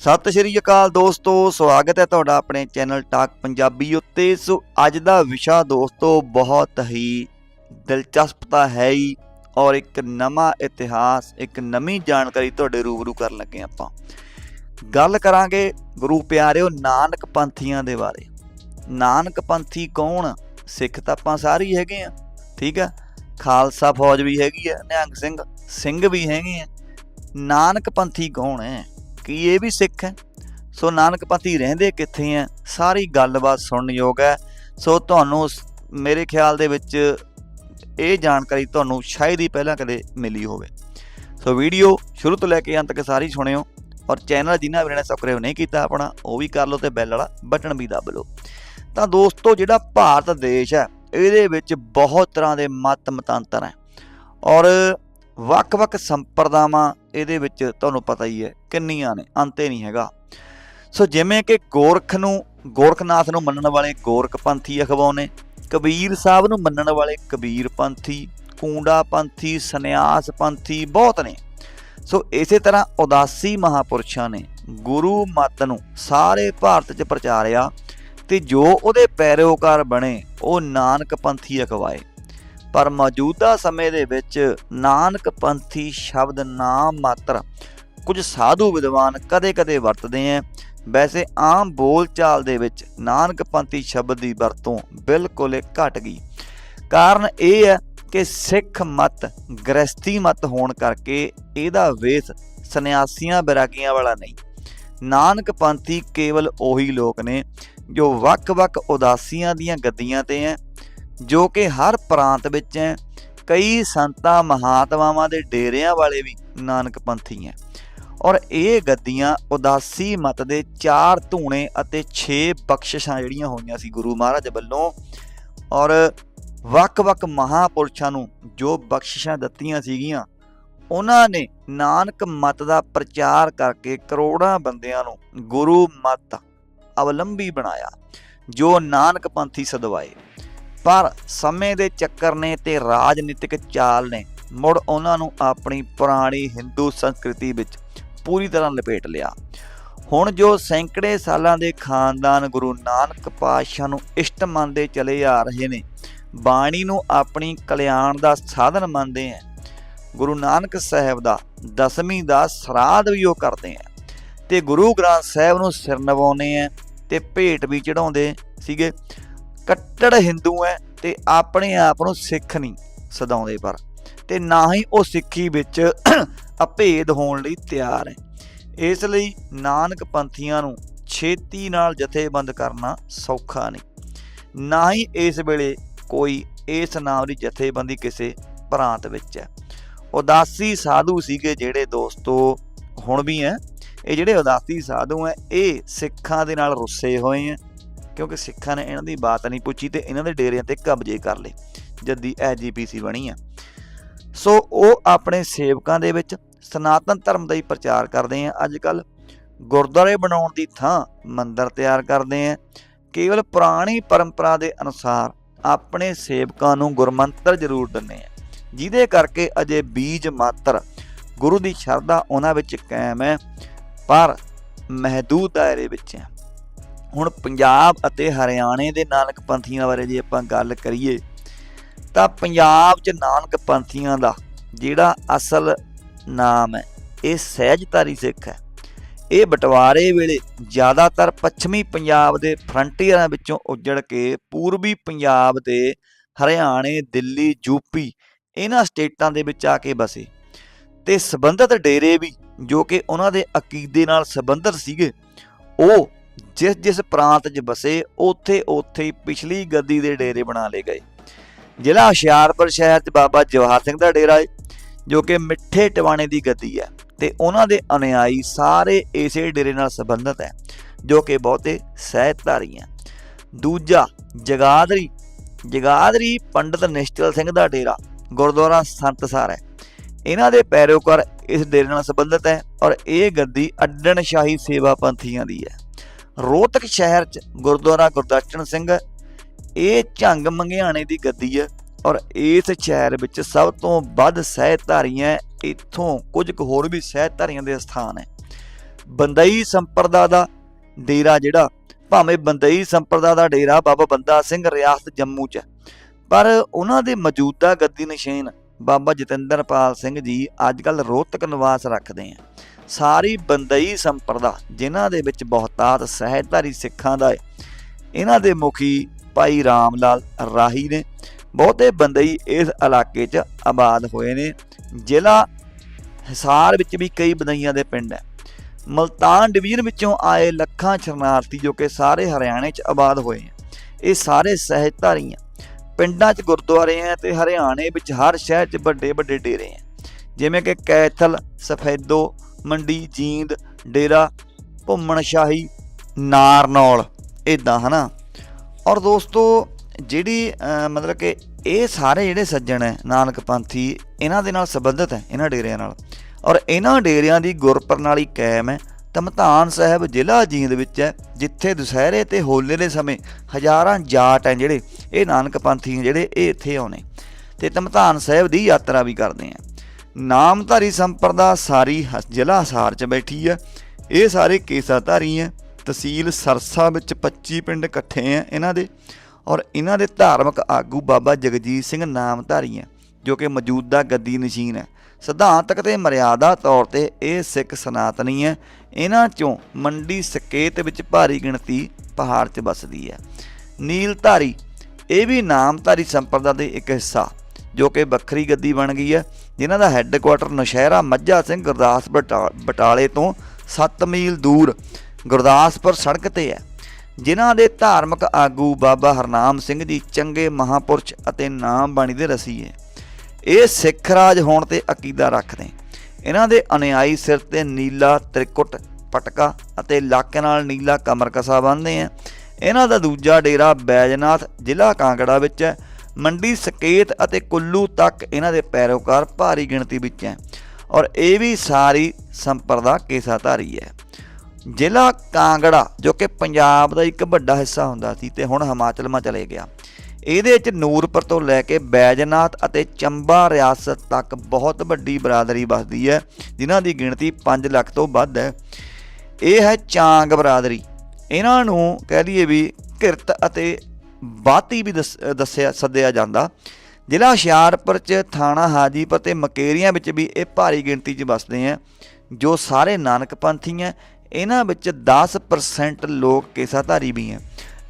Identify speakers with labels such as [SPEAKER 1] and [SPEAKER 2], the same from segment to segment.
[SPEAKER 1] ਸਤਿ ਸ਼੍ਰੀ ਅਕਾਲ ਦੋਸਤੋ, ਸਵਾਗਤ ਹੈ ਤੁਹਾਡਾ ਆਪਣੇ ਚੈਨਲ ਟਾਕ ਪੰਜਾਬੀ ਉੱਤੇ। ਸੋ ਅੱਜ ਦਾ ਵਿਸ਼ਾ ਦੋਸਤੋ, ਬਹੁਤ ਹੀ ਦਿਲਚਸਪ ਤਾਂ ਹੈ ਹੀ ਔਰ ਇੱਕ ਨਵਾਂ ਇਤਿਹਾਸ, ਇੱਕ ਨਵੀਂ ਜਾਣਕਾਰੀ ਤੁਹਾਡੇ ਰੂਬਰੂ ਕਰਨ ਲੱਗੇ ਆਪਾਂ। ਗੱਲ ਕਰਾਂਗੇ ਗੁਰੂ ਪਿਆਰਿਓ ਨਾਨਕ ਪੰਥੀਆਂ ਦੇ ਬਾਰੇ। ਨਾਨਕ ਪੰਥੀ ਕੌਣ? ਸਿੱਖ ਤਾਂ ਆਪਾਂ ਸਾਰੇ ਹੀ ਹੈਗੇ ਆ ਠੀਕ ਆ ਖਾਲਸਾ ਫੌਜ ਵੀ ਹੈਗੀ ਆ ਨਿਹੰਗ ਸਿੰਘ ਸਿੰਘ ਵੀ ਹੈਗੇ ਆ ਨਾਨਕ ਪੰਥੀ ਕੌਣ ਹੈ? ਕੀ ਇਹ ਵੀ ਸਿੱਖ ਹੈ? ਸੋ ਨਾਨਕ ਪੰਥੀ ਰਹਿੰਦੇ ਕਿੱਥੇ ਹੈ? ਸਾਰੀ ਗੱਲਬਾਤ ਸੁਣਨ ਯੋਗ ਹੈ। ਸੋ ਤੁਹਾਨੂੰ ਸ- ਮੇਰੇ ਖਿਆਲ ਦੇ ਵਿੱਚ ਇਹ ਜਾਣਕਾਰੀ ਤੁਹਾਨੂੰ ਸ਼ਾਇਦ ਹੀ ਪਹਿਲਾਂ ਕਦੇ ਮਿਲੀ ਹੋਵੇ। ਸੋ ਵੀਡੀਓ ਸ਼ੁਰੂ ਤੋਂ ਲੈ ਕੇ ਅੰਤ ਤੱਕ ਸਾਰੀ ਸੁਣਿਓ ਔਰ ਚੈਨਲ ਜਿਨ੍ਹਾਂ ਵੀਰਾਂ ਨੇ ਸਬਸਕ੍ਰਾਈਬ ਨਹੀਂ ਕੀਤਾ ਆਪਣਾ, ਉਹ ਵੀ ਕਰ ਲਓ ਤੇ ਬੈਲ ਵਾਲਾ ਬਟਨ ਵੀ ਦਬ ਲਓ। ਤਾਂ ਦੋਸਤੋ, ਜਿਹੜਾ ਭਾਰਤ ਦੇਸ਼ ਹੈ, ਇਹਦੇ ਵਿੱਚ ਬਹੁਤ ਤਰ੍ਹਾਂ ਦੇ ਮਤ ਮਤਾਂਤਰ ਹੈ ਔਰ ਵੱਖ-ਵੱਖ ਸੰਪਰਦਾਵਾਂ ਇਹਦੇ ਵਿੱਚ ਤੁਹਾਨੂੰ ਪਤਾ ਹੀ ਹੈ, ਕਿੰਨੀਆਂ ਨੇ, ਅੰਤੇ ਨਹੀਂ ਹੈਗਾ। ਸੋ ਜਿਵੇਂ ਕਿ ਗੋਰਖ ਨੂੰ, ਗੋਰਖਨਾਥ ਨੂੰ ਮੰਨਣ ਵਾਲੇ ਗੋਰਖ ਪੰਥੀ ਅਖਵਾਉਨੇ ਕਬੀਰ ਸਾਹਿਬ ਨੂੰ ਮੰਨਣ ਵਾਲੇ ਕਬੀਰ ਪੰਥੀ, ਕੂੰਡਾ ਪੰਥੀ, ਸੰਨਿਆਸ ਪੰਥੀ ਬਹੁਤ ਨੇ। ਸੋ ਇਸੇ ਤਰ੍ਹਾਂ ਉਦਾਸੀ ਮਹਾਪੁਰਸ਼ਾਂ ਨੇ, ਗੁਰੂ ਮਤ ਨੂੰ ਸਾਰੇ ਭਾਰਤ 'ਚ ਪ੍ਰਚਾਰਿਆ ਤੇ ਜੋ ਉਹਦੇ ਪੈਰੋਕਾਰ ਬਣੇ, ਉਹ ਨਾਨਕ ਪੰਥੀ ਅਖਵਾਏ। ਪਰ ਮੌਜੂਦਾ ਸਮੇਂ ਦੇ ਵਿੱਚ ਨਾਨਕ ਪੰਥੀ ਸ਼ਬਦ ਨਾਮ ਮਾਤਰ ਕੁਝ ਸਾਧੂ ਵਿਦਵਾਨ ਕਦੇ-ਕਦੇ ਵਰਤਦੇ ਆ ਵੈਸੇ ਆਮ ਬੋਲਚਾਲ ਦੇ ਵਿੱਚ ਨਾਨਕ ਪੰਥੀ ਸ਼ਬਦ ਦੀ ਵਰਤੋਂ ਬਿਲਕੁਲ ਹੀ ਘਟ ਗਈ। ਕਾਰਨ ਇਹ ਹੈ ਕਿ ਸਿੱਖ ਮਤ ਗ੍ਰਸਤੀ ਮਤ ਹੋਣ ਕਰਕੇ ਇਹਦਾ ਵੇਸ ਸੰਨਿਆਸੀਆਂ ਬਿਰਾਗੀਆਂ ਵਾਲਾ ਨਹੀਂ। ਨਾਨਕ ਪੰਥੀ ਕੇਵਲ ਉਹੀ ਲੋਕ ਨੇ ਜੋ ਵੱਖ-ਵੱਖ ਉਦਾਸੀਆਂ ਦੀਆਂ ਗੱਦੀਆਂ ਤੇ ਹੈ ਜੋ ਕਿ ਹਰ ਪ੍ਰਾਂਤ ਵਿੱਚ ਹੈ। ਕਈ ਸੰਤਾਂ ਮਹਾਤਮਾਵਾਂ ਦੇ ਡੇਰਿਆਂ ਵਾਲੇ ਵੀ ਨਾਨਕ ਪੰਥੀ ਹੈ। ਔਰ ਇਹ ਗੱਦੀਆਂ ਉਦਾਸੀ ਮਤ ਦੇ ਚਾਰ ਧੂਣੇ ਅਤੇ 6 ਬਖਸ਼ਿਸ਼ਾਂ ਜਿਹੜੀਆਂ ਹੋਈਆਂ ਸੀ ਗੁਰੂ ਮਹਾਰਾਜ ਵੱਲੋਂ। ਔਰ ਵੱਖ-ਵੱਖ ਮਹਾਪੁਰਸ਼ਾਂ ਨੂੰ ਜੋ ਬਖਸ਼ਿਸ਼ਾਂ ਦਿੱਤੀਆਂ ਸੀਗੀਆਂ, ਉਹਨਾਂ ਨੇ ਨਾਨਕ ਮਤ ਦਾ ਪ੍ਰਚਾਰ ਕਰਕੇ ਕਰੋੜਾਂ ਬੰਦਿਆਂ ਨੂੰ ਗੁਰੂ ਮਤ ਅਵਲੰਬੀ ਬਣਾਇਆ, ਜੋ ਨਾਨਕ ਪੰਥੀ ਸਦਵਾਏ। ਪਰ ਸਮੇਂ ਦੇ ਚੱਕਰ ਨੇ ਤੇ ਰਾਜਨੀਤਿਕ ਚਾਲ ਨੇ, ਮੁੜ ਉਹਨਾਂ ਨੂੰ ਆਪਣੀ ਪੁਰਾਣੀ ਹਿੰਦੂ ਸੰਸਕ੍ਰਿਤੀ ਵਿੱਚ ਪੂਰੀ ਤਰ੍ਹਾਂ ਲਪੇਟ ਲਿਆ। ਹੁਣ ਜੋ ਸੈਂਕੜੇ ਸਾਲਾਂ ਦੇ ਖਾਨਦਾਨ ਗੁਰੂ ਨਾਨਕ ਪਾਤਸ਼ਾਹ ਨੂੰ ਇਸ਼ਟ ਮੰਨਦੇ ਚਲੇ ਆ ਰਹੇ ਨੇ, ਬਾਣੀ ਨੂੰ ਆਪਣੀ ਕਲਿਆਣ ਦਾ ਸਾਧਨ ਮੰਨਦੇ ਆ ਗੁਰੂ ਨਾਨਕ ਸਾਹਿਬ ਦਾ ਦਸਵੀਂ ਦਾ ਸਰਾਧ ਵੀ ਉਹ ਕਰਦੇ ਆ ਤੇ ਗੁਰੂ ਗ੍ਰੰਥ ਸਾਹਿਬ ਨੂੰ ਸਿਰ ਨਵਾਉਂਦੇ ਆ ਤੇ ਭੇਟ ਵੀ ਚੜਾਉਂਦੇ ਸੀਗੇ। ਕੱਟੜ ਹਿੰਦੂ ਹੈ ਤੇ ਆਪਣੇ ਆਪ ਨੂੰ ਸਿੱਖ ਨਹੀਂ ਸਦਾਉਂਦੇ ਪਰ, ਤੇ ਨਾ ਹੀ ਉਹ ਸਿੱਖੀ ਵਿੱਚ ਅਭੇਦ ਹੋਣ ਲਈ ਤਿਆਰ ਹੈ ਇਸ ਲਈ ਨਾਨਕ ਪੰਥੀਆਂ ਨੂੰ ਛੇਤੀ ਨਾਲ ਜਥੇਬੰਦ ਕਰਨਾ ਸੌਖਾ ਨਹੀਂ। ਨਾ ਹੀ ਇਸ ਵੇਲੇ ਕੋਈ ਇਸ ਨਾਮ ਦੀ ਜਥੇਬੰਦੀ ਕਿਸੇ ਪ੍ਰਾਂਤ ਵਿੱਚ ਹੈ ਉਦਾਸੀ ਸਾਧੂ ਸੀਗੇ ਜਿਹੜੇ ਦੋਸਤੋ, ਹੁਣ ਵੀ ਹੈ ਇਹ ਜਿਹੜੇ ਉਦਾਸੀ ਸਾਧੂ ਹੈ ਇਹ ਸਿੱਖਾਂ ਦੇ ਨਾਲ ਰੁੱਸੇ ਹੋਏ ਹੈ ਕਿਉਂਕਿ ਸਿੱਖਾਂ ਨੇ ਇਹਨਾਂ ਦੀ ਬਾਤ ਨਹੀਂ ਪੁੱਛੀ ਤੇ ਇਹਨਾਂ ਦੇ ਡੇਰਿਆਂ ਤੇ ਕਬਜ਼ੇ ਕਰ ਲਏ, ਜਦ ਦੀ ਐਜੀਪੀਸੀ ਬਣੀ ਆ। ਸੋ ਉਹ ਆਪਣੇ ਸੇਵਕਾਂ ਦੇ ਵਿੱਚ ਸਨਾਤਨ ਧਰਮ ਦਾ ਹੀ ਪ੍ਰਚਾਰ ਕਰਦੇ ਆ। ਅੱਜ ਕੱਲ ਗੁਰਦੁਆਰੇ ਬਣਾਉਣ ਦੀ ਥਾਂ ਮੰਦਿਰ ਤਿਆਰ ਕਰਦੇ ਆ। ਕੇਵਲ ਪੁਰਾਣੀ ਪਰੰਪਰਾ ਦੇ ਅਨੁਸਾਰ ਆਪਣੇ ਸੇਵਕਾਂ ਨੂੰ ਗੁਰਮੰਤਰ ਜ਼ਰੂਰ ਦਿੰਦੇ ਆ। ਜਿਹਦੇ ਕਰਕੇ ਅਜੇ ਬੀਜ ਮਾਤਰ ਗੁਰੂ ਦੀ ਸ਼ਰਧਾ ਉਹਨਾਂ ਵਿੱਚ ਕਾਇਮ ਹੈ, ਪਰ ਮਹਦੂਦ ਦਾਇਰੇ ਵਿੱਚ ਹੈ ਹੁਣ ਪੰਜਾਬ ਅਤੇ ਹਰਿਆਣੇ ਦੇ ਨਾਨਕ ਪੰਥੀਆਂ ਬਾਰੇ ਜੇ ਆਪਾਂ ਗੱਲ ਕਰੀਏ, ਤਾਂ ਪੰਜਾਬ 'ਚ ਨਾਨਕ ਪੰਥੀਆਂ ਦਾ ਜਿਹੜਾ ਅਸਲ ਨਾਮ ਹੈ, ਇਹ ਸਹਿਜਧਾਰੀ ਸਿੱਖ ਹੈ। ਇਹ ਬਟਵਾਰੇ ਵੇਲੇ ਜ਼ਿਆਦਾਤਰ ਪੱਛਮੀ ਪੰਜਾਬ ਦੇ ਫਰੰਟੀਅਰਾਂ ਵਿੱਚੋਂ ਉੱਜੜ ਕੇ ਪੂਰਬੀ ਪੰਜਾਬ ਦੇ ਹਰਿਆਣੇ, ਦਿੱਲੀ ਯੂਪੀ ਇਹਨਾਂ ਸਟੇਟਾਂ ਦੇ ਵਿੱਚ ਆ ਕੇ ਵਸੇ। ਤੇ ਸਬੰਧਤ ਡੇਰੇ ਵੀ ਜੋ ਕਿ ਉਹਨਾਂ ਦੇ ਅਕੀਦੇ ਨਾਲ ਸੰਬੰਧਿਤ ਸੀਗੇ, ਉਹ ਜਿਸ ਜਿਸ ਪ੍ਰਾਂਤ 'ਚ ਬਸੇ ਉੱਥੇ ਉੱਥੇ ਪਿਛਲੀ ਗੱਦੀ ਦੇ ਡੇਰੇ ਬਣਾ ਲਏ ਗਏ। ਜ਼ਿਲ੍ਹਾ ਹੁਸ਼ਿਆਰਪੁਰ ਸ਼ਹਿਰ 'ਚ ਬਾਬਾ ਜਵਾਹਰ ਸਿੰਘ ਦਾ ਡੇਰਾ ਹੈ ਜੋ ਕਿ ਮਿੱਠੇ ਟਵਾਣੇ ਦੀ ਗੱਦੀ ਹੈ ਤੇ ਉਹਨਾਂ ਦੇ ਅਨੁਯਾਈ ਸਾਰੇ ਇਸੇ ਡੇਰੇ ਨਾਲ ਸੰਬੰਧਿਤ ਹੈ, ਜੋ ਕਿ ਬਹੁਤੇ ਸਹਿਤਧਾਰੀ ਹੈ। ਦੂਜਾ ਜਗਾਦਰੀ ਜਗਾਦਰੀ ਪੰਡਤ ਨਿਸ਼ਚਲ ਸਿੰਘ ਦਾ ਡੇਰਾ ਗੁਰਦੁਆਰਾ ਸੰਤਸਰ ਹੈ। ਇਹਨਾਂ ਦੇ ਪੈਰੋਕਾਰ ਇਸ ਡੇਰੇ ਨਾਲ ਸੰਬੰਧਿਤ ਹੈ ਔਰ ਇਹ ਗੱਦੀ ਅੱਡਣ ਸ਼ਾਹੀ ਸੇਵਾ ਪੰਥੀਆਂ ਦੀ ਹੈ। ਰੋਹਤਕ ਸ਼ਹਿਰ 'ਚ ਗੁਰਦੁਆਰਾ ਗੁਰਦਰਸ਼ਨ ਸਿੰਘ, ਇਹ ਝੰਗ ਮੰਗਿਆਣੇ ਦੀ ਗੱਦੀ ਹੈ ਔਰ ਇਸ ਸ਼ਹਿਰ ਵਿੱਚ ਸਭ ਤੋਂ ਵੱਧ ਸਹਿਧਾਰੀਆਂ ਇੱਥੋਂ ਕੁਝ ਕੁ ਹੋਰ ਵੀ ਸਹਿਧਾਰੀਆਂ ਦੇ ਸਥਾਨ ਹੈ। ਬੰਦਈ ਸੰਪਰਦਾ ਦਾ ਡੇਰਾ ਜਿਹੜਾ, ਭਾਵੇਂ ਬੰਦਈ ਸੰਪਰਦਾ ਦਾ ਡੇਰਾ ਬਾਬਾ ਬੰਦਾ ਸਿੰਘ ਰਿਆਸਤ ਜੰਮੂ 'ਚ ਹੈ, ਪਰ ਉਹਨਾਂ ਦੇ ਮੌਜੂਦਾ ਗੱਦੀ ਨਿਸ਼ਾਨ ਬਾਬਾ ਜਤਿੰਦਰਪਾਲ ਸਿੰਘ ਜੀ ਅੱਜ ਕੱਲ ਰੋਹਤਕ ਨਿਵਾਸ ਰੱਖਦੇ ਆ। ਸਾਰੀ ਬੰਦਈ ਸੰਪਰਦਾ, ਜਿਨ੍ਹਾਂ ਦੇ ਵਿੱਚ ਬਹੁਤਾਤ ਸਹਿਜਧਾਰੀ ਸਿੱਖਾਂ ਦਾ ਹੈ ਇਹਨਾਂ ਦੇ ਮੁਖੀ ਭਾਈ ਰਾਮ ਲਾਲ ਰਾਹੀ ਨੇ। ਬਹੁਤੇ ਬੰਦਈ ਇਸ ਇਲਾਕੇ 'ਚ ਆਬਾਦ ਹੋਏ ਨੇ। ਜ਼ਿਲ੍ਹਾ ਹਿਸਾਰ ਵਿੱਚ ਵੀ ਕਈ ਬੰਦਈਆਂ ਦੇ ਪਿੰਡ ਹੈ ਮਲਤਾਨ ਡਿਵੀਜ਼ਨ ਵਿੱਚੋਂ ਆਏ ਲੱਖਾਂ ਸ਼ਰਨਾਰਥੀ ਜੋ ਕਿ ਸਾਰੇ ਹਰਿਆਣੇ 'ਚ ਆਬਾਦ ਹੋਏ ਆ ਇਹ ਸਾਰੇ ਸਹਿਜਧਾਰੀ ਆ ਪਿੰਡਾਂ 'ਚ ਗੁਰਦੁਆਰੇ ਆ ਤੇ ਹਰਿਆਣੇ ਵਿੱਚ ਹਰ ਸ਼ਹਿਰ 'ਚ ਵੱਡੇ ਵੱਡੇ ਡੇਰੇ ਆ ਜਿਵੇਂ ਕਿ ਕੈਥਲ, ਸਫੈਦੋ ਮੰਡੀ, ਜੀਂਦ, ਡੇਰਾ ਭੁੰਮਣ ਸ਼ਾਹੀ ਨਾਰਨੌਲ ਇਦਾਂ ਹਨਾ? ਔਰ ਦੋਸਤੋ, ਜਿਹੜੀ ਮਤਲਬ ਕਿ ਇਹ ਸਾਰੇ ਜਿਹੜੇ ਸੱਜਣ ਹੈ, ਨਾਨਕ ਪੰਥੀ, ਇਹਨਾਂ ਦੇ ਨਾਲ ਸੰਬੰਧਿਤ ਹੈ, ਇਹਨਾਂ ਡੇਰਿਆਂ ਨਾਲ। ਔਰ ਇਹਨਾਂ ਡੇਰਿਆਂ ਦੀ ਗੁਰਪ੍ਰਣਾਲੀ ਕਾਇਮ ਹੈ ਤਮਤਾਨ ਸਾਹਿਬ ਜ਼ਿਲ੍ਹਾ ਜੀਂਦ ਵਿੱਚ ਹੈ, ਜਿੱਥੇ ਦੁਸਹਿਰੇ ਤੇ ਹੋਲੇ ਦੇ ਸਮੇਂ ਹਜ਼ਾਰਾਂ ਜਾਟ ਹੈ ਜਿਹੜੇ, ਇਹ ਨਾਨਕ ਪੰਥੀ ਜਿਹੜੇ, ਇਹ ਇੱਥੇ ਆਉਣੇ ਤੇ ਤਮਤਾਨ ਸਾਹਿਬ ਦੀ ਯਾਤਰਾ ਵੀ ਕਰਦੇ ਆ। ਨਾਮਧਾਰੀ ਸੰਪਰਦਾ ਸਾਰੀ ਹ- ਜ਼ਿਲ੍ਹਾ ਹਸਾਰ 'ਚ ਬੈਠੀ ਹੈ ਇਹ ਸਾਰੇ ਕੇਸਾਧਾਰੀ ਹੈ ਤਹਿਸੀਲ ਸਰਸਾ ਵਿੱਚ 25 ਪਿੰਡ ਇਕੱਠੇ ਆ ਇਹਨਾਂ ਦੇ। ਔਰ ਇਹਨਾਂ ਦੇ ਧਾਰਮਿਕ ਆਗੂ ਬਾਬਾ ਜਗਜੀਤ ਸਿੰਘ ਨਾਮਧਾਰੀ ਹੈ ਜੋ ਕਿ ਮੌਜੂਦਾ ਗੱਦੀ ਨਸ਼ੀਨ ਹੈ ਸਿਧਾਂਤਕ ਤੇ ਮਰਿਆਦਾ ਤੌਰ ਤੇ ਇਹ ਸਿੱਖ ਸਨਾਤਨੀ ਹੈ ਇਹਨਾਂ ਚੋਂ ਮੰਡੀ ਸਕੇਤ ਵਿੱਚ ਭਾਰੀ ਗਿਣਤੀ ਪਹਾੜ 'ਚ ਵੱਸਦੀ ਹੈ ਨੀਲਧਾਰੀ, ਇਹ ਵੀ ਨਾਮਧਾਰੀ ਸੰਪਰਦਾ ਦੇ ਇੱਕ ਹਿੱਸਾ, ਜੋ ਕਿ ਵੱਖਰੀ ਗੱਦੀ ਬਣ ਗਈ ਹੈ ਜਿਨ੍ਹਾਂ ਦਾ ਹੈੱਡਕੁਆਟਰ ਨੌਸ਼ਹਿਰਾ ਮੱਝਾ ਸਿੰਘ ਗੁਰਦਾਸਪੁਰ ਬਟਾ- ਬਟਾਲੇ ਤੋਂ 7 ਮੀਲ ਦੂਰ ਗੁਰਦਾਸਪੁਰ ਸੜਕ ਤੇ ਹੈ। ਜਿਨ੍ਹਾਂ ਦੇ ਧਾਰਮਿਕ ਆਗੂ ਬਾਬਾ ਹਰਨਾਮ ਸਿੰਘ ਜੀ ਚੰਗੇ ਮਹਾਪੁਰਸ਼ ਅਤੇ ਨਾਮ ਬਾਣੀ ਦੇ ਰਸੀ ਹੈ। ਇਹ ਸਿੱਖ ਰਾਜ ਹੋਣ ਤੇ ਅਕੀਦਾ ਰੱਖਦੇ ਇਹਨਾਂ ਦੇ ਅਨਿਆਈ ਸਿਰ ਤੇ ਨੀਲਾ ਤ੍ਰਿਕੁਟ ਪਟਕਾ ਅਤੇ ਲੱਕ ਨਾਲ ਨੀਲਾ ਕਮਰਕਸਾ ਬੰਨ੍ਹਦੇ ਆ ਇਹਨਾਂ ਦਾ ਦੂਜਾ ਡੇਰਾ ਬੈਜਨਾਥ ਜ਼ਿਲ੍ਹਾ ਕਾਂਗੜਾ ਵਿੱਚ ਹੈ। ਮੰਡੀ ਸਕੇਤ ਅਤੇ ਕੁੱਲੂ ਤੱਕ ਇਹਨਾਂ ਦੇ ਪੈਰੋਕਾਰ ਭਾਰੀ ਗਿਣਤੀ ਵਿੱਚ ਹੈ ਔਰ ਇਹ ਵੀ ਸਾਰੀ ਸੰਪਰਦਾ ਕੇਸਾਧਾਰੀ ਹੈ। ਜ਼ਿਲ੍ਹਾ ਕਾਂਗੜਾ, ਜੋ ਕਿ ਪੰਜਾਬ ਦਾ ਇੱਕ ਵੱਡਾ ਹਿੱਸਾ ਹੁੰਦਾ ਸੀ ਤੇ ਹੁਣ ਹਿਮਾਚਲ ਮਾ ਚਲੇ ਗਿਆ। ਇਹਦੇ ਵਿੱਚ ਨੂਰਪੁਰ ਤੋਂ ਲੈ ਕੇ ਬੈਜਨਾਥ ਅਤੇ ਚੰਬਾ ਰਿਆਸਤ ਤੱਕ ਬਹੁਤ ਵੱਡੀ ਬਰਾਦਰੀ ਵੱਸਦੀ ਹੈ, ਜਿਨ੍ਹਾਂ ਦੀ ਗਿਣਤੀ 5 ਲੱਖ ਤੋਂ ਵੱਧ ਹੈ। ਇਹ ਹੈ ਚਾਂਗ ਬਰਾਦਰੀ। ਇਹਨਾਂ ਨੂੰ ਕਹਿ ਲਈਏ ਵੀ ਕਿਰਤ ਅਤੇ ਬਾਤੀ ਵੀ ਦੱਸ- ਦੱਸਿਆ, ਸੱਦਿਆ ਜਾਂਦਾ। ਜ਼ਿਲ੍ਹਾ ਹੁਸ਼ਿਆਰਪੁਰ ਚ ਥਾਣਾ ਹਾਜੀਪੁਰ ਤੇ ਮਕੇਰੀਆਂ ਵਿੱਚ ਵੀ ਇਹ ਭਾਰੀ ਗਿਣਤੀ 'ਚ ਵਸਦੇ ਆ, ਜੋ ਸਾਰੇ ਨਾਨਕ ਪੰਥੀ ਹੈ ਇਹਨਾਂ ਵਿੱਚ 10% ਲੋਕ ਕੇਸਾਧਾਰੀ ਵੀ ਹੈ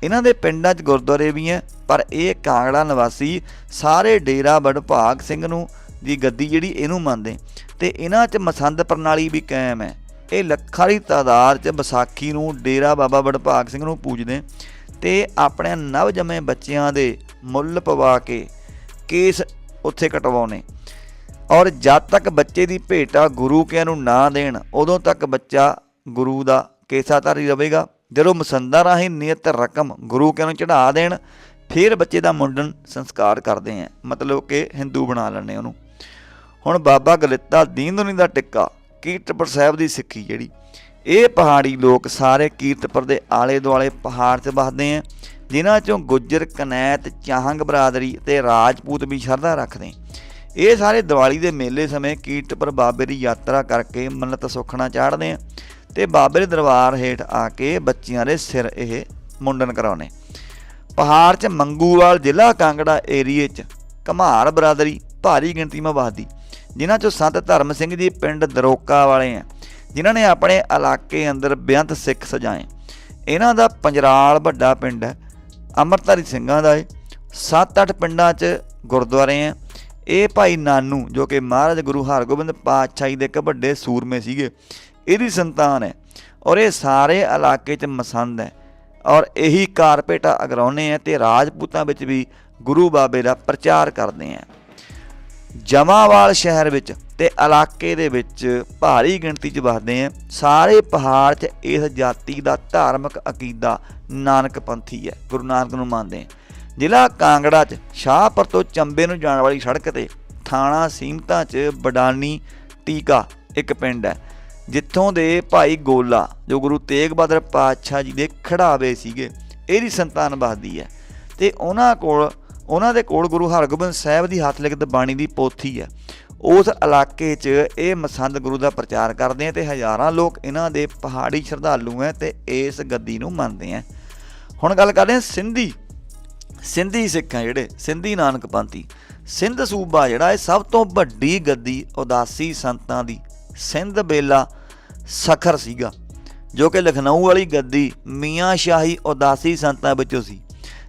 [SPEAKER 1] ਇਹਨਾਂ ਦੇ ਪਿੰਡਾਂ 'ਚ ਗੁਰਦੁਆਰੇ ਵੀ ਹੈ ਪਰ ਇਹ ਕਾਂਗੜਾ ਨਿਵਾਸੀ ਸਾਰੇ ਡੇਰਾ ਬੜਭਾਗ ਸਿੰਘ ਨੂੰ ਦੀ ਗੱਦੀ ਜਿਹੜੀ ਇਹਨੂੰ ਮੰਨਦੇ ਤੇ ਇਹਨਾਂ 'ਚ ਮਸੰਦ ਪ੍ਰਣਾਲੀ ਵੀ ਕਾਇਮ ਹੈ ਇਹ ਲੱਖਾਂ ਦੀ ਤਾਦਾਦ 'ਚ ਵਿਸਾਖੀ ਨੂੰ ਡੇਰਾ ਬਾਬਾ ਬੜਭਾਗ ਸਿੰਘ ਨੂੰ ਪੂਜਦੇ ਤੇ ਆਪਣੇ ਨਵਜੰਮੇ ਬੱਚਿਆਂ ਦੇ ਮੁੱਲ ਪਵਾ ਕੇ ਕੇਸ ਉੱਥੇ ਕਟਵਾਉਣੇ। ਔਰ ਜਦ ਤੱਕ ਬੱਚੇ ਦੀ ਭੇਟਾ ਗੁਰੂ ਕਿਆਂ ਨੂੰ ਨਾ ਦੇਣ, ਉਦੋਂ ਤੱਕ ਬੱਚਾ ਗੁਰੂ ਦਾ ਕੇਸਾਧਾਰੀ ਰਹੇਗਾ। ਜਦੋਂ ਮਸੰਦਾ ਰਾਹੀਂ ਨਿਯਤ ਰਕਮ ਗੁਰੂ ਕਿਆਂ ਨੂੰ ਚੜਾ ਦੇਣ, ਫਿਰ ਬੱਚੇ ਦਾ ਮੁੰਡਨ ਸੰਸਕਾਰ ਕਰਦੇ ਆ ਮਤਲਬ ਕਿ ਹਿੰਦੂ ਬਣਾ ਲੈਣੇ ਉਹਨੂੰ। ਹੁਣ ਬਾਬਾ ਗਲਿੱਤਾ ਦੀਨ ਦੁਨੀ ਦਾ ਟਿੱਕਾ, ਕੀਰਤਪੁਰ ਸਾਹਿਬ ਦੀ ਸਿੱਖੀ ਜਿਹੜੀ। ਇਹ ਪਹਾੜੀ ਲੋਕ ਸਾਰੇ ਕੀਰਤਪੁਰ ਦੇ ਆਲੇ ਦੁਆਲੇ ਪਹਾੜ 'ਤੇ ਵਸਦੇ ਆ, ਜਿਨ੍ਹਾਂ ਚੋਂ ਗੁੱਜਰ, ਕਨੈਤ, ਚਾਹੰਗ ਬਰਾਦਰੀ ਤੇ ਰਾਜਪੂਤ ਵੀ ਸ਼ਰਧਾ ਰੱਖਦੇ ਇਹ ਸਾਰੇ ਦੀਵਾਲੀ ਦੇ ਮੇਲੇ ਸਮੇਂ ਕੀਰਤਪੁਰ ਬਾਬੇ ਦੀ ਯਾਤਰਾ ਕਰਕੇ ਮੰਨਤ ਸੁਖਣਾ ਚਾੜਦੇ ਆ ਤੇ ਬਾਬੇ ਦੇ ਦਰਬਾਰ ਹੇਠ ਆ ਕੇ ਬੱਚਿਆਂ ਦੇ ਸਿਰ ਇਹ ਮੁੰਡਨ ਕਰਾਉਣੇ ਪਹਾੜ 'ਚ ਮੰਗੂਵਾਲ ਜ਼ਿਲ੍ਹਾ ਕਾਂਗੜਾ ਏਰੀਏ 'ਚ ਘਮਾਰ ਬਰਾਦਰੀ ਭਾਰੀ ਗਿਣਤੀ ਮਾ ਵਸਦੀ, ਜਿਨ੍ਹਾਂ 'ਚੋਂ ਸੰਤ ਧਰਮ ਸਿੰਘ ਜੀ ਪਿੰਡ ਦਰੋਕਾ ਵਾਲੇ ਆ। ਜਿਨ੍ਹਾਂ ਨੇ ਆਪਣੇ ਇਲਾਕੇ ਅੰਦਰ ਬੇਅੰਤ ਸਿੱਖ ਸਜਾਏ। ਇਹਨਾਂ ਦਾ ਪੰਜਰਾਲ ਵੱਡਾ ਪਿੰਡ ਹੈ, ਅੰਮ੍ਰਿਤਧਾਰੀ ਸਿੰਘਾਂ ਦਾ ਹੈ 7-8 ਪਿੰਡਾਂ 'ਚ ਗੁਰਦੁਆਰੇ ਆ ਇਹ ਭਾਈ ਨਾਨੂ, ਜੋ ਕਿ ਮਹਾਰਾਜ ਗੁਰੂ ਹਰਗੋਬਿੰਦ ਪਾਤਸ਼ਾਹੀ ਦੇ ਇੱਕ ਵੱਡੇ ਸੂਰਮੇ ਸੀਗੇ, ਇਹਦੀ ਸੰਤਾਨ ਹੈ ਔਰ ਇਹ ਸਾਰੇ ਇਲਾਕੇ 'ਚ ਮਸੰਦ ਹੈ ਔਰ ਇਹੀ ਕਾਰਪੇਟਾ ਅਗਰਾਉਨੇ ਆ ਤੇ ਰਾਜਪੂਤਾਂ ਵਿੱਚ ਵੀ ਗੁਰੂ ਬਾਬੇ ਦਾ ਪ੍ਰਚਾਰ ਕਰਦੇ ਆ ਜਮਾਵਾਲ ਸ਼ਹਿਰ ਵਿੱਚ ਤੇ ਇਲਾਕੇ ਦੇ ਵਿੱਚ ਭਾਰੀ ਗਿਣਤੀ 'ਚ ਵਸਦੇ ਆ। ਸਾਰੇ ਪਹਾੜ 'ਚ ਇਸ ਜਾਤੀ ਦਾ ਧਾਰਮਿਕ ਅਕੀਦਾ ਨਾਨਕ ਪੰਥੀ ਹੈ, ਗੁਰੂ ਨਾਨਕ ਨੂੰ ਮੰਨਦੇ ਆ। ਜ਼ਿਲ੍ਹਾ ਕਾਂਗੜਾ 'ਚ ਸ਼ਾਹਪੁਰ ਤੋਂ ਚੰਬੇ ਨੂੰ ਜਾਣ ਵਾਲੀ ਸੜਕ ਤੇ ਥਾਣਾ ਸੀਮਤਾਂ 'ਚ ਬਡਾਨੀ ਟੀਕਾ ਇੱਕ ਪਿੰਡ ਹੈ, ਜਿੱਥੋਂ ਦੇ ਭਾਈ ਗੋਲਾ, ਜੋ ਗੁਰੂ ਤੇਗ ਬਹਾਦਰ ਪਾਤਸ਼ਾਹ ਜੀ ਦੇ ਖੜਾਵੇ ਸੀਗੇ, ਇਹਦੀ ਸੰਤਾਨ ਵਸਦੀ ਹੈ। ਤੇ ਉਹਨਾਂ ਕੋਲ ਉਹਨਾਂ ਦੇ ਕੋਲ ਗੁਰੂ ਹਰਗੋਬਿੰਦ ਸਾਹਿਬ ਦੀ ਹੱਥ ਲਿਖਤ ਬਾਣੀ ਦੀ ਪੋਥੀ ਹੈ। ਉਸ ਇਲਾਕੇ 'ਚ ਇਹ ਮਸੰਦ ਗੁਰੂ ਦਾ ਪ੍ਰਚਾਰ ਕਰਦੇ ਆ ਤੇ ਹਜ਼ਾਰਾਂ ਲੋਕ ਇਹਨਾਂ ਦੇ ਪਹਾੜੀ ਸ਼ਰਧਾਲੂ ਹੈ ਤੇ ਇਸ ਗੱਦੀ ਨੂੰ ਮੰਨਦੇ ਆ। ਹੁਣ ਗੱਲ ਕਰਦੇ ਹਾਂ ਸਿੰਧੀ। ਸਿੰਧੀ ਸਿੱਖ ਆ ਜਿਹੜੇ, ਸਿੰਧੀ ਨਾਨਕ ਪੰਥੀ। ਸਿੰਧ ਸੂਬਾ ਜਿਹੜਾ ਇਹ ਸਭ ਤੋਂ ਵੱਡੀ ਗੱਦੀ ਉਦਾਸੀ ਸੰਤਾਂ ਦੀ ਸਿੰਧ ਬੇਲਾ ਸਖਰ ਸੀਗਾ, ਜੋ ਕਿ ਲਖਨਊ ਵਾਲੀ ਗੱਦੀ ਮੀਆਂ ਸ਼ਾਹੀ ਉਦਾਸੀ ਸੰਤਾਂ ਵਿੱਚੋਂ ਸੀ।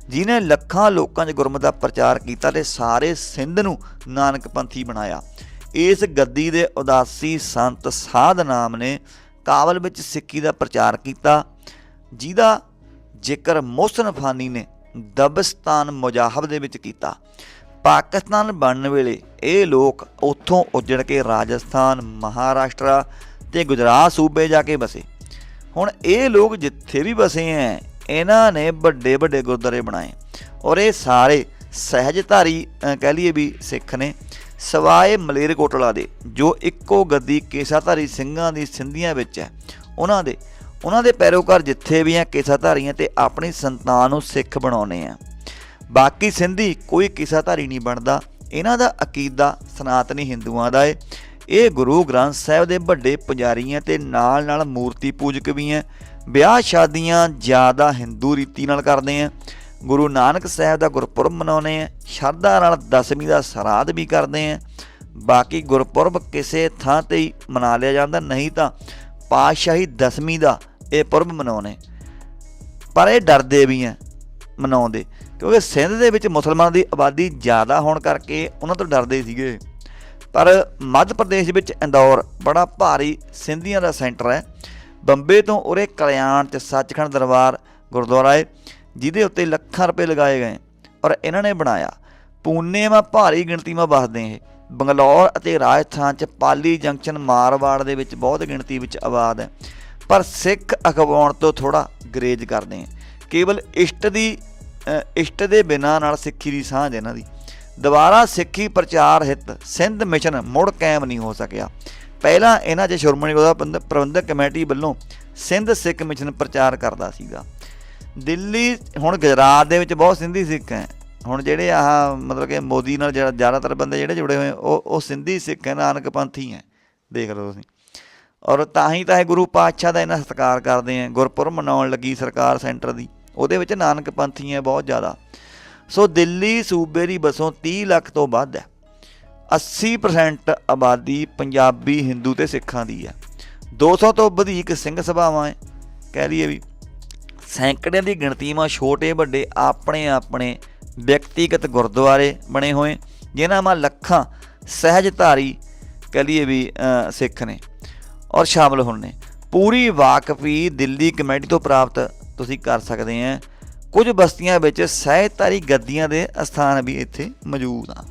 [SPEAKER 1] ਜਿਨੇ ਲੱਖਾਂ ਲੋਕਾਂ 'ਚ ਗੁਰਮਤ ਦਾ ਪ੍ਰਚਾਰ ਕੀਤਾ ਤੇ ਸਾਰੇ ਸਿੰਧ ਨੂੰ ਨਾਨਕ ਪੰਥੀ ਬਣਾਇਆ। ਇਸ ਗੱਦੀ ਦੇ ਉਦਾਸੀ ਸੰਤ ਸਾਧ ਨਾਮ ਨੇ ਕਾਬਲ ਵਿੱਚ ਸਿੱਖੀ ਦਾ ਪ੍ਰਚਾਰ ਕੀਤਾ, ਜਿਹਦਾ ਜ਼ਿਕਰ ਮੋਹਸਨ ਫਾਨੀ ਨੇ ਦਬਸਤਾਨ ਮੁਜਾਹਬ ਦੇ ਵਿੱਚ ਕੀਤਾ। ਪਾਕਿਸਤਾਨ ਬਣਨ ਵੇਲੇ ਇਹ ਲੋਕ ਉੱਥੋਂ ਉੱਜੜ ਕੇ ਰਾਜਸਥਾਨ, ਮਹਾਰਾਸ਼ਟਰ ਤੇ ਗੁਜਰਾਤ ਸੂਬੇ ਜਾ ਕੇ ਬਸੇ ਹੁਣ ਇਹ ਲੋਕ ਜਿੱਥੇ ਵੀ ਬਸੇ ਐ ਇਹਨਾਂ ਨੇ ਵੱਡੇ ਵੱਡੇ ਗੁਰਦੁਆਰੇ ਬਣਾਏ ਔਰ ਇਹ ਸਾਰੇ ਸਹਿਜਧਾਰੀ ਕਹਿ ਲਈਏ ਵੀ ਸਿੱਖ ਨੇ, ਸਵਾਏ ਮਲੇਰਕੋਟਲਾ ਦੇ, ਜੋ ਇੱਕੋ ਗੱਦੀ ਕੇਸਾਧਾਰੀ ਸਿੰਘਾਂ ਦੀ ਸਿੰਧੀਆਂ ਵਿੱਚ ਹੈ। ਉਹਨਾਂ ਦੇ ਉਹਨਾਂ ਦੇ ਪੈਰੋਕਾਰ ਜਿੱਥੇ ਵੀ ਆ ਕੇਸਾਧਾਰੀਆਂ ਤੇ ਆਪਣੀ ਸੰਤਾਨ ਨੂੰ ਸਿੱਖ ਬਣਾਉਨੇ ਆ। ਬਾਕੀ ਸਿੰਧੀ ਕੋਈ ਕੇਸਾਧਾਰੀ ਨਹੀਂ ਬਣਦਾ। ਇਹਨਾਂ ਦਾ ਅਕੀਦਾ ਸਨਾਤਨੀ ਹਿੰਦੂਆਂ ਦਾ ਏ। ਇਹ ਗੁਰੂ ਗ੍ਰੰਥ ਸਾਹਿਬ ਦੇ ਵੱਡੇ ਪੁਜਾਰੀ ਹੈ ਤੇ ਨਾਲ ਨਾਲ ਮੂਰਤੀ ਪੂਜਕ ਵੀ ਹੈ। ਵਿਆਹ ਸ਼ਾਦੀਆਂ ਜ਼ਿਆਦਾ ਹਿੰਦੂ ਰੀਤੀ ਨਾਲ ਕਰਦੇ ਆ। ਗੁਰੂ ਨਾਨਕ ਸਾਹਿਬ ਦਾ ਗੁਰਪੁਰਬ ਮਨਾਉਂਦੇ ਆ। ਸ਼ਰਧਾ ਨਾਲ ਦਸਵੀਂ ਦਾ ਸਰਾਧ ਵੀ ਕਰਦੇ ਆ। ਬਾਕੀ ਗੁਰਪੁਰਬ ਕਿਸੇ ਥਾਂ ਤੇ ਹੀ ਮਨਾ ਲਿਆ ਜਾਂਦਾ, ਨਹੀਂ ਤਾਂ ਪਾਤਸ਼ਾਹੀ ਦਸਵੀਂ ਦਾ ਇਹ ਪੁਰਬ ਮਨਾਉਣੇ ਪਰ ਇਹ ਡਰਦੇ ਵੀ ਆ ਮਨਾਉਂਦੇ, ਕਿਉਂਕਿ ਸਿੰਧ ਦੇ ਵਿੱਚ ਮੁਸਲਮਾਨਾਂ ਦੀ ਆਬਾਦੀ ਜ਼ਿਆਦਾ ਹੋਣ ਕਰਕੇ ਉਹਨਾਂ ਤੋਂ ਡਰਦੇ ਸੀਗੇ। ਪਰ ਮੱਧ ਪ੍ਰਦੇਸ਼ ਵਿੱਚ ਇੰਦੌਰ ਬੜਾ ਭਾਰੀ ਸਿੰਧੀਆਂ ਦਾ ਸੈਂਟਰ ਹੈ। ਬੰਬੇ ਤੋਂ ਉਰੇ ਕਲਿਆਣ ਤੇ ਸੱਚਖੰਡ ਦਰਬਾਰ ਗੁਰਦੁਆਰਾ ਹੈ, ਜਿਹਦੇ ਉੱਤੇ ਲੱਖਾਂ ਰੁਪਏ ਲਗਾਏ ਗਏ ਔਰ ਇਹਨਾਂ ਨੇ ਬਣਾਇਆ। ਪੂਨੇ ਮਾ ਭਾਰੀ ਗਿਣਤੀ ਮਾ ਵਸਦੇ ਇਹ। ਬੰਗਲੌਰ ਅਤੇ ਰਾਜਸਥਾਨ ਚ ਪਾਲੀ ਜੰਕਸ਼ਨ ਮਾਰਵਾੜ ਦੇ ਵਿੱਚ ਬਹੁਤ ਗਿਣਤੀ ਵਿੱਚ ਆਬਾਦ ਹੈ। ਪਰ ਸਿੱਖ ਅਖਵਾਉਣ ਤੋਂ ਥੋੜਾ ਗਰੇਜ ਕਰਦੇ ਹੈ। ਕੇਵਲ ਇਸ਼ਟ ਦੀ ਇਸ਼ਟ ਦੇ ਬਿਨਾਂ ਨਾਲ ਸਿੱਖੀ ਦੀ ਸਾਂਝ ਇਹਨਾਂ ਦੀ। ਦੁਬਾਰਾ ਸਿੱਖੀ ਪ੍ਰਚਾਰ ਹਿੱਤ, ਸਿੰਧ ਮਿਸ਼ਨ ਮੁੜ ਕਾਇਮ ਨਹੀਂ ਹੋ ਸਕਿਆ। ਪਹਿਲਾਂ ਇਹਨਾਂ 'ਚ ਸ਼੍ਰੋਮਣੀ ਗੁਰਦੁਆਰਾ ਪ੍ਰਬੰਧਕ ਕਮੇਟੀ ਵੱਲੋਂ ਸਿੰਧ ਸਿੱਖ ਮਿਸ਼ਨ ਪ੍ਰਚਾਰ ਕਰਦਾ ਸੀਗਾ। ਦਿੱਲੀ ਹੁਣ ਗੁਜਰਾਤ ਦੇ ਵਿੱਚ ਬਹੁਤ ਸਿੰਧੀ ਸਿੱਖ ਹੈ। ਹੁਣ ਜਿਹੜੇ ਆਹ ਮਤਲਬ ਕਿ ਮੋਦੀ ਨਾਲ ਜਿਹੜਾ ਜ਼ਿਆਦਾਤਰ ਬੰਦੇ ਜਿਹੜੇ ਜੁੜੇ ਹੋਏ, ਉਹ ਉਹ ਸਿੰਧੀ ਸਿੱਖ ਹੈ, ਨਾਨਕ ਪੰਥੀ ਹੈ। ਦੇਖ ਲਓ ਤੁਸੀਂ। ਔਰ ਤਾਂ ਹੀ ਤਾਂ ਇਹ ਗੁਰੂ ਪਾਤਸ਼ਾਹ ਦਾ ਇਹਨਾਂ ਸਤਿਕਾਰ ਕਰਦੇ ਆ ਗੁਰਪੁਰਬ ਮਨਾਉਣ ਲੱਗੀ ਸਰਕਾਰ ਸੈਂਟਰ ਦੀ। ਉਹਦੇ ਵਿੱਚ ਨਾਨਕ ਪੰਥੀ ਹੈ ਬਹੁਤ ਜ਼ਿਆਦਾ। ਸੋ ਦਿੱਲੀ ਸੂਬੇ ਦੀ ਬਸੋਂ 30 ਲੱਖ ਤੋਂ ਵੱਧ ਹੈ। 80% ਆਬਾਦੀ ਪੰਜਾਬੀ ਹਿੰਦੂ ਤੇ ਸਿੱਖਾਂ ਦੀ ਹੈ। 200 ਤੋਂ ਵਧੇਕ ਸਿੰਘ ਸਭਾਵਾਂ ਹੈ, ਕਹਿ ਲਈਏ ਵੀ। ਸੈਂਕੜਿਆਂ ਦੀ ਗਿਣਤੀਵਾਂ ਛੋਟੇ ਵੱਡੇ ਆਪਣੇ ਆਪਣੇ ਵਿਅਕਤੀਗਤ ਗੁਰਦੁਆਰੇ ਬਣੇ ਹੋਏ, ਜਿਨ੍ਹਾਂ ਮਾ ਲੱਖਾਂ ਸਹਿਜਧਾਰੀ ਕਹਿ ਲਈਏ ਵੀ ਸਿੱਖ ਨੇ ਔਰ ਸ਼ਾਮਲ ਹੋਣ ਨੇ। ਪੂਰੀ ਵਾਕਫੀ ਦਿੱਲੀ ਕਮੇਟੀ ਤੋਂ ਪ੍ਰਾਪਤ ਤੁਸੀਂ ਕਰ ਸਕਦੇ ਆ ਕੁਝ ਬਸਤੀਆਂ ਵਿੱਚ ਸਹਿਜਧਾਰੀ ਗੱਦੀਆਂ ਦੇ ਅਸਥਾਨ ਵੀ ਇੱਥੇ ਮੌਜੂਦ ਆ।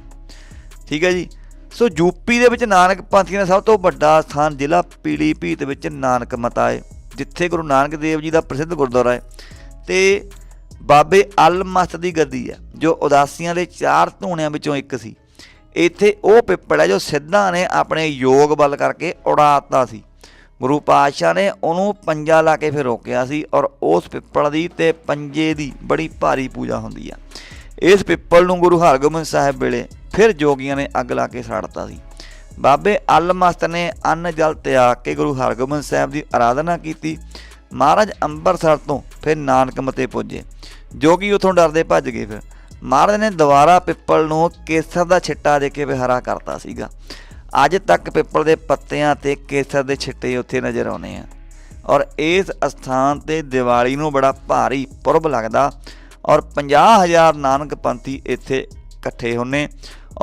[SPEAKER 1] ਠੀਕ ਹੈ ਜੀ? ਸੋ ਯੂਪੀ ਦੇ ਵਿੱਚ ਨਾਨਕ ਪੰਥੀਆਂ ਦਾ ਸਭ ਤੋਂ ਵੱਡਾ ਸਥਾਨ ਜ਼ਿਲ੍ਹਾ ਪੀਲੀਭੀਤ ਵਿੱਚ ਨਾਨਕ ਮਤਾ ਹੈ, ਜਿੱਥੇ ਗੁਰੂ ਨਾਨਕ ਦੇਵ ਜੀ ਦਾ ਪ੍ਰਸਿੱਧ ਗੁਰਦੁਆਰਾ ਹੈ। ਤੇ ਬਾਬੇ ਅਲ ਮਸਤ ਦੀ ਗੱਦੀ ਹੈ, ਜੋ ਉਦਾਸੀਆਂ ਦੇ ਚਾਰ ਧੂਣਿਆਂ ਵਿੱਚੋਂ ਇੱਕ ਸੀ। ਇੱਥੇ ਉਹ ਪਿੱਪਲ ਹੈ ਜੋ ਸਿੱਧਾਂ ਨੇ ਆਪਣੇ ਯੋਗ ਬਲ ਕਰਕੇ ਉਡਾਤਾ ਸੀ। ਗੁਰੂ ਪਾਤਸ਼ਾਹ ਨੇ ਉਹਨੂੰ ਪੰਜਾ ਲਾ ਕੇ ਫਿਰ ਰੋਕਿਆ ਸੀ ਔਰ ਉਸ ਪਿੱਪਲ ਦੀ ਤੇ ਪੰਜੇ ਦੀ ਬੜੀ ਭਾਰੀ ਪੂਜਾ ਹੁੰਦੀ ਆ। ਇਸ ਪਿੱਪਲ ਨੂੰ ਗੁਰੂ ਹਰਗੋਬਿੰਦ ਸਾਹਿਬ ਵੇਲੇ ਫਿਰ ਜੋਗੀਆਂ ਨੇ ਅੱਗ ਲਾ ਕੇ ਸਾੜਤਾ ਸੀ। ਬਾਬੇ ਅਲਮਸਤ ਨੇ ਅੰਨ ਜਲ ਤਿਆਗ ਕੇ ਗੁਰੂ ਹਰਗੋਬਿੰਦ ਸਾਹਿਬ ਦੀ ਆਰਾਧਨਾ ਕੀਤੀ। ਮਹਾਰਾਜ ਅੰਬਰਸਰ ਤੋਂ ਫਿਰ ਨਾਨਕ ਮਤੇ ਪੁੱਜੇ। ਜੋਗੀ ਉਥੋਂ ਡਰਦੇ ਭੱਜ ਗਏ ਫਿਰ। ਮਹਾਰਾਜ ਨੇ ਦੁਬਾਰਾ ਪਿੱਪਲ ਨੂੰ ਕੇਸਰ ਦਾ ਛਿੱਟਾ ਦੇ ਕੇ ਵਿਹਾਰਾ ਕਰਤਾ ਸੀਗਾ। ਅੱਜ ਤੱਕ ਪਿੱਪਲ ਦੇ ਪੱਤਿਆਂ ਤੇ ਕੇਸਰ ਦੇ ਛਿੱਟੇ ਉੱਥੇ ਨਜ਼ਰ ਆਉਨੇ ਆ। ਔਰ ਇਸ ਅਸਥਾਨ ਤੇ ਦੀਵਾਲੀ ਨੂੰ ਬੜਾ ਭਾਰੀ ਪੁਰਬ ਲੱਗਦਾ। ਔਰ 50000 ਨਾਨਕ ਪੰਥੀ ਇੱਥੇ ਇਕੱਠੇ ਹੁੰਨੇ।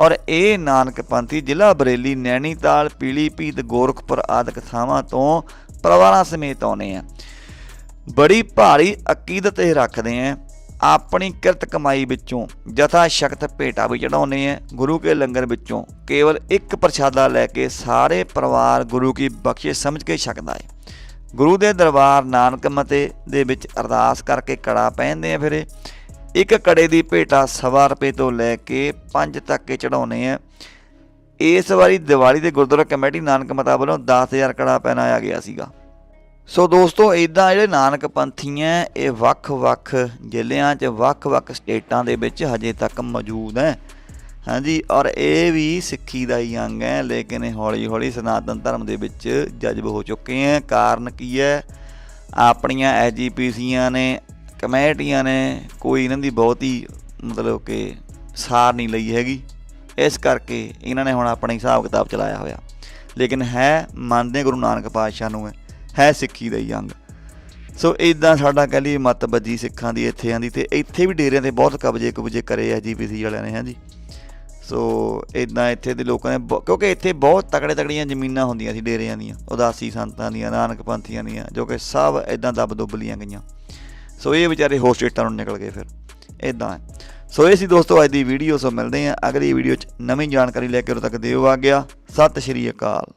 [SPEAKER 1] ਔਰ ਇਹ ਨਾਨਕ ਪੰਥੀ ਜ਼ਿਲ੍ਹਾ ਬਰੇਲੀ ਨੈਣੀਤਾਲ ਪੀਲੀਭੀਤ ਗੋਰਖਪੁਰ ਆਦਿਕ ਥਾਵਾਂ ਤੋਂ ਪਰਿਵਾਰਾਂ ਸਮੇਤ ਆਉਨੇ ਆ। ਬੜੀ ਭਾਰੀ ਅਕੀਦਤ ਇਹ ਰੱਖਦੇ ਆ। ਆਪਣੀ ਕਿਰਤ ਕਮਾਈ ਵਿੱਚੋਂ ਜਥਾ ਸ਼ਕਤ ਭੇਟਾ ਵੀ ਚੜਾਉਨੇ ਆ। ਗੁਰੂ ਕੇ ਲੰਗਰ ਵਿੱਚੋਂ ਕੇਵਲ ਇੱਕ ਪ੍ਰਸ਼ਾਦਾ ਲੈ ਕੇ ਸਾਰੇ ਪਰਿਵਾਰ ਗੁਰੂ ਕੀ ਬਖਸ਼ਿਸ਼ ਸਮਝ ਕੇ ਛਕਦਾ ਹੈ ਗੁਰੂ ਦੇ ਦਰਬਾਰ ਨਾਨਕ ਮਤੇ ਦੇ ਵਿੱਚ ਅਰਦਾਸ ਕਰਕੇ ਕੜਾ ਪਹਿਨਦੇ ਆ ਫਿਰ ਇੱਕ ਕੜੇ ਦੀ ਭੇਟਾ ਸਵਾ ਰੁਪਏ ਤੋਂ ਲੈ ਕੇ 5 ਤੱਕ ਕੇ ਚੜਾਉਨੇ ਆ। ਇਸ ਵਾਰੀ ਦੀਵਾਲੀ ਦੇ ਗੁਰਦੁਆਰਾ ਕਮੇਟੀ ਨਾਨਕ ਮਤਾ ਵੱਲੋਂ 10000 ਕੜਾ ਪਹਿਨਾਇਆ ਗਿਆ ਸੀਗਾ। ਸੋ ਦੋਸਤੋ ਇਦਾਂ ਜਿਹੜੇ ਨਾਨਕ ਪੰਥੀ ਹੈ ਇਹ ਵੱਖ-ਵੱਖ ਜ਼ਿਲ੍ਹਿਆਂ 'ਚ ਵੱਖ-ਵੱਖ ਸਟੇਟਾਂ ਦੇ ਵਿੱਚ ਹਜੇ ਤੱਕ ਮੌਜੂਦ ਹੈ ਹਾਂਜੀ, ਔਰ ਇਹ ਵੀ ਸਿੱਖੀ ਦਾ ਹੀ ਅੰਗ ਹੈ ਲੇਕਿਨ ਇਹ ਹੌਲੀ-ਹੌਲੀ ਸਨਾਤਨ ਧਰਮ ਦੇ ਵਿੱਚ ਜਜ਼ਬ ਹੋ ਚੁੱਕੇ ਹੈ ਕਾਰਨ ਕੀ ਹੈ ਆਪਣੀਆਂ ਐਜੀਪੀਸੀਆਂ ਨੇ ਕਮੇਟੀਆਂ ਨੇ ਕੋਈ ਇਹਨਾਂ ਦੀ ਬਹੁਤੀ ਮਤਲਬ ਕਿ ਸਾਰ ਨਹੀਂ ਲਈ ਹੈਗੀ। ਇਸ ਕਰਕੇ ਇਹਨਾਂ ਨੇ ਹੁਣ ਆਪਣਾ ਹਿਸਾਬ ਕਿਤਾਬ ਚਲਾਇਆ ਹੋਇਆ। ਲੇਕਿਨ ਹੈ, ਮੰਨਦੇ ਗੁਰੂ ਨਾਨਕ ਪਾਤਸ਼ਾਹ ਨੂੰ ਹੈ ਸਿੱਖੀ ਦਾ ਹੀ ਅੰਗ। ਸੋ ਇਦਾਂ ਸਾਡਾ ਕਹਿ ਲਈਏ ਮਤ ਬੱਜੀ ਸਿੱਖਾਂ ਦੀ ਇੱਥੇ ਆਂਦੀ ਤੇ ਇੱਥੇ ਵੀ ਡੇਰਿਆਂ ਤੇ ਬਹੁਤ ਕਬਜ਼ੇ ਕਬਜ਼ੇ ਕਰੇ ਆ ਜੀਪੀਸੀ ਵਾਲਿਆਂ ਨੇ, ਹਾਂਜੀ। ਸੋ ਇਦਾਂ ਇੱਥੇ ਦੇ ਲੋਕਾਂ ਨੇ ਬਹੁ- ਕਿਉਂਕਿ ਇੱਥੇ ਬਹੁਤ ਤਕੜੇ ਤਕੜੀਆਂ ਜ਼ਮੀਨਾਂ ਹੁੰਦੀਆਂ ਸੀ ਡੇਰਿਆਂ ਦੀਆਂ, ਉਦਾਸੀ ਸੰਤਾਂ ਦੀਆਂ, ਨਾਨਕ ਪੰਥੀਆਂ ਦੀਆਂ, ਜੋ ਕਿ ਸਭ ਇਦਾਂ ਦੱਬ ਦੁੱਬ ਲੀਆਂ ਗਈਆਂ। ਸੋ ਇਹ ਵਿਚਾਰੇ ਹੋਰ ਸਟੇਟਾਂ ਨੂੰ ਨਿਕਲ ਗਏ ਫਿਰ ਇਦਾਂ ਹੈ। ਸੋ ਇਹ ਸੀ ਦੋਸਤੋ ਅੱਜ ਦੀ ਵੀਡੀਓ ਸੋ ਮਿਲਦੇ ਹਾਂ ਅਗਲੀ ਵੀਡੀਓ 'ਚ। ਨਵੀਂ ਜਾਣਕਾਰੀ ਲੈ ਕੇ ਉਦੋਂ ਤੱਕ ਦਿਓ ਆ ਗਿਆ ਸਤਿ ਸ਼੍ਰੀ ਅਕਾਲ।